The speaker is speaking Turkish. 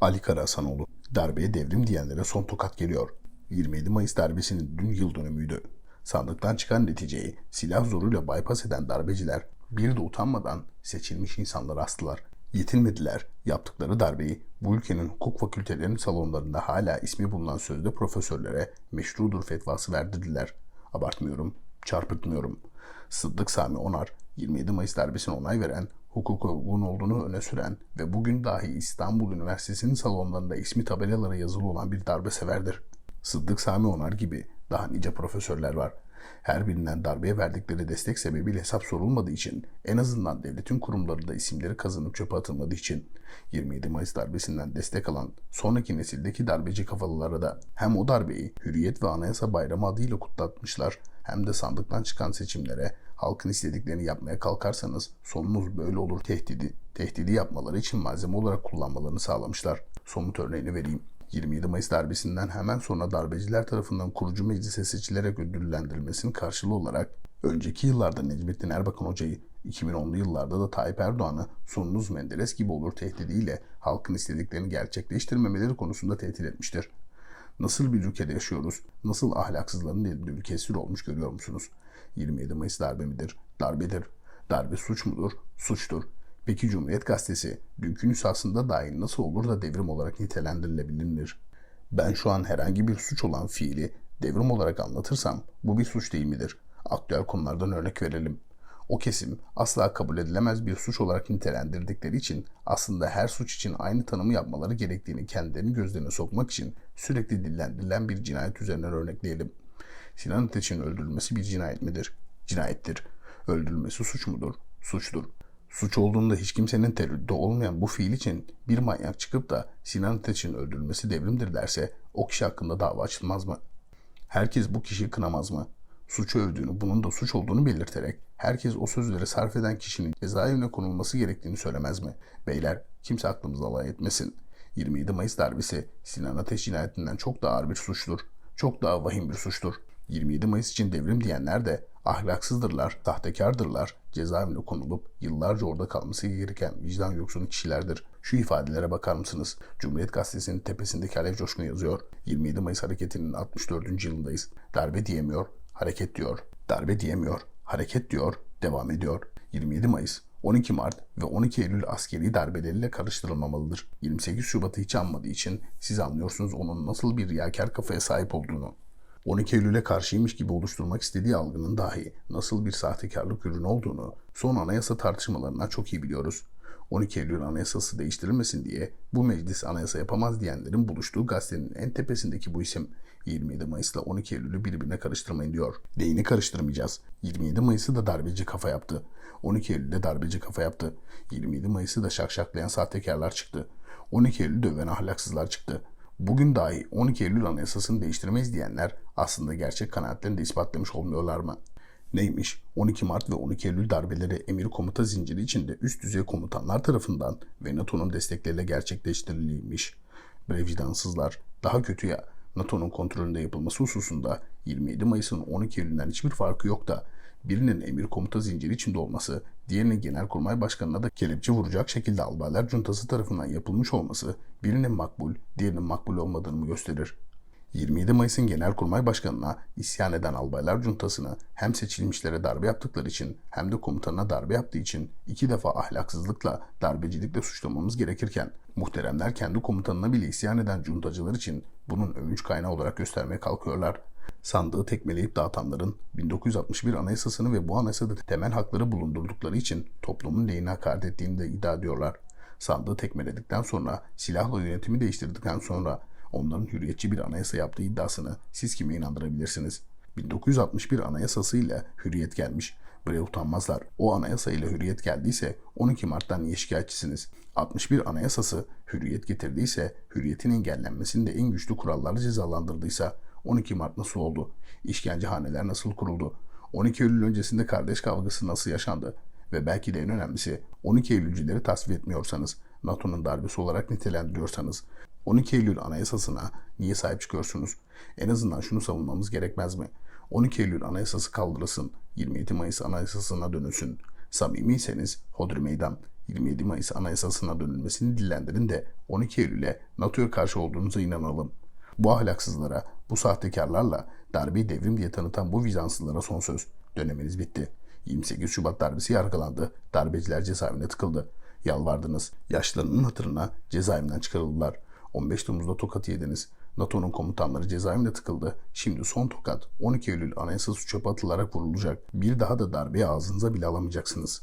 Ali Karahasanoğlu. Darbeye devrim diyenlere son tokat geliyor. 27 Mayıs darbesinin dün yıl dönümüydü. Sandıktan çıkan neticeyi silah zoruyla bypass eden darbeciler bir de utanmadan seçilmiş insanları astılar. Yetinmediler. Yaptıkları darbeyi bu ülkenin hukuk fakültelerinin salonlarında hala ismi bulunan sözde profesörlere meşrudur fetvası verdirdiler. Abartmıyorum, çarpıtmıyorum. Sıddık Sami Onar, 27 Mayıs darbesine onay veren, hukuka uygun olduğunu öne süren ve bugün dahi İstanbul Üniversitesi'nin salonlarında ismi tabelalara yazılı olan bir darbe severdir. Sıddık Sami Onar gibi daha nice profesörler var. Her birinden darbeye verdikleri destek sebebiyle hesap sorulmadığı için, en azından devletin kurumlarında isimleri kazanıp çöpe atılmadığı için 27 Mayıs darbesinden destek alan sonraki nesildeki darbeci kafalılara da hem o darbeyi Hürriyet ve Anayasa Bayramı adıyla kutlatmışlar hem de sandıktan çıkan seçimlere halkın istediklerini yapmaya kalkarsanız sonunuz böyle olur tehdidi, tehdidi yapmaları için malzeme olarak kullanmalarını sağlamışlar. Somut örneğini vereyim. 27 Mayıs darbesinden hemen sonra darbeciler tarafından kurucu meclise seçilerek ödüllendirilmesinin karşılığı olarak önceki yıllarda Necmettin Erbakan Hoca'yı 2010'lu yıllarda da Tayyip Erdoğan'ı sonunuz Menderes gibi olur tehdidiyle halkın istediklerini gerçekleştirmemeleri konusunda tehdit etmiştir. Nasıl bir ülkede yaşıyoruz, nasıl ahlaksızların elinde ülke esir olmuş görüyor musunuz? 27 Mayıs darbe midir? Darbedir. Darbe suç mudur? Suçtur. Peki Cumhuriyet Gazetesi dünkü nüshasında dahi nasıl olur da devrim olarak nitelendirilebilir? Ben şu an herhangi bir suç olan fiili devrim olarak anlatırsam bu bir suç değil midir? Aktüel konulardan örnek verelim. O kesim asla kabul edilemez bir suç olarak nitelendirdikleri için aslında her suç için aynı tanımı yapmaları gerektiğini kendilerinin gözlerine sokmak için sürekli dillendirilen bir cinayet üzerinden örnekleyelim. Sinan Ateş'in öldürülmesi bir cinayet midir? Cinayettir. Öldürülmesi suç mudur? Suçtur. Suç olduğunda hiç kimsenin tereddütü olmayan bu fiil için bir manyak çıkıp da Sinan Ateş'in öldürülmesi devrimdir derse o kişi hakkında dava açılmaz mı? Herkes bu kişiyi kınamaz mı? Suçu övdüğünü, bunun da suç olduğunu belirterek herkes o sözleri sarf eden kişinin cezaevine konulması gerektiğini söylemez mi? Beyler, kimse aklımıza alay etmesin. 27 Mayıs darbesi Sinan Ateş cinayetinden çok daha ağır bir suçtur. Çok daha vahim bir suçtur. 27 Mayıs için devrim diyenler de ahlaksızdırlar, sahtekardırlar, cezaevine konulup yıllarca orada kalması gereken vicdan yoksunu kişilerdir. Şu ifadelere bakar mısınız? Cumhuriyet Gazetesi'nin tepesindeki Alev Coşkun yazıyor. 27 Mayıs hareketinin 64. yılındayız. Darbe diyemiyor, hareket diyor. Darbe diyemiyor, hareket diyor, devam ediyor. 27 Mayıs 12 Mart ve 12 Eylül askeri darbeleriyle karıştırılmamalıdır. 28 Şubat'ı hiç anmadığı için siz anlıyorsunuz onun nasıl bir riyakar kafaya sahip olduğunu. 12 Eylül'e karşıymış gibi oluşturmak istediği algının dahi nasıl bir sahtekarlık ürünü olduğunu son anayasa tartışmalarından çok iyi biliyoruz. 12 Eylül anayasası değiştirilmesin diye bu meclis anayasa yapamaz diyenlerin buluştuğu gazetenin en tepesindeki bu isim 27 Mayıs'la 12 Eylül'ü birbirine karıştırmayın diyor. Neyini karıştırmayacağız? 27 Mayıs'ı da darbeci kafa yaptı. 12 Eylül'de darbeci kafa yaptı. 27 Mayıs'ı da şakşaklayan sahtekarlar çıktı. 12 Eylül döven ahlaksızlar çıktı. Bugün dahi 12 Eylül Anayasası'nı değiştirmeyiz diyenler aslında gerçek kanaatlerini de ispatlamış olmuyorlar mı? Neymiş? 12 Mart ve 12 Eylül darbeleri emir komuta zinciri içinde üst düzey komutanlar tarafından ve NATO'nun destekleriyle gerçekleştirilmiş. Bre vicdansızlar, daha kötü ya NATO'nun kontrolünde yapılması hususunda 27 Mayıs'ın 12 Eylül'den hiçbir farkı yok da birinin emir komuta zinciri içinde olması, diğerinin genelkurmay başkanına da kelepçe vuracak şekilde albaylar cuntası tarafından yapılmış olması birinin makbul, diğerinin makbul olmadığını gösterir? 27 Mayıs'ın Genelkurmay Başkanı'na isyan eden albaylar cuntasını hem seçilmişlere darbe yaptıkları için hem de komutanına darbe yaptığı için iki defa ahlaksızlıkla, darbecilikle suçlamamız gerekirken muhteremler kendi komutanına bile isyan eden cuntacılar için bunun övünç kaynağı olarak göstermeye kalkıyorlar. Sandığı tekmeleyip dağıtanların 1961 Anayasasını ve bu anayasada temel hakları bulundurdukları için toplumun lehine hakaret ettiğini de iddia ediyorlar. Sandığı tekmeledikten sonra, silahla yönetimi değiştirdikten sonra onların hürriyetçi bir anayasa yaptığı iddiasını siz kime inandırabilirsiniz? 1961 anayasası ile hürriyet gelmiş. Bre utanmazlar. O anayasa ile hürriyet geldiyse 12 Mart'tan niye şikayetçisiniz? 61 anayasası hürriyet getirdiyse, hürriyetin engellenmesini de en güçlü kurallarla cezalandırdıysa 12 Mart nasıl oldu? İşkencehaneler nasıl kuruldu? 12 Eylül öncesinde kardeş kavgası nasıl yaşandı? Ve belki de en önemlisi 12 Eylülcüleri tasvip etmiyorsanız, NATO'nun darbesi olarak nitelendiriyorsanız 12 Eylül Anayasası'na niye sahip çıkıyorsunuz? En azından şunu savunmamız gerekmez mi? 12 Eylül Anayasası kaldırılsın, 27 Mayıs Anayasası'na dönülsün. Samimiyseniz hodri meydan. 27 Mayıs Anayasasına dönülmesini dillendirin de 12 Eylül'e NATO'ya karşı olduğunuza inanalım. Bu ahlaksızlara, bu sahtekarlarla darbeyi devrim diye tanıtan bu vicdansızlara son söz. Döneminiz bitti. 28 Şubat darbesi yargılandı. Darbeciler cezaevine tıkıldı. Yalvardınız. Yaşlarının hatırına cezaevinden çıkarıldılar. 15 Temmuz'da tokat yediniz. NATO'nun komutanları cezaevinde tıkıldı. Şimdi son tokat 12 Eylül anayasası çöpe atılarak vurulacak. Bir daha da darbeyi ağzınıza bile alamayacaksınız.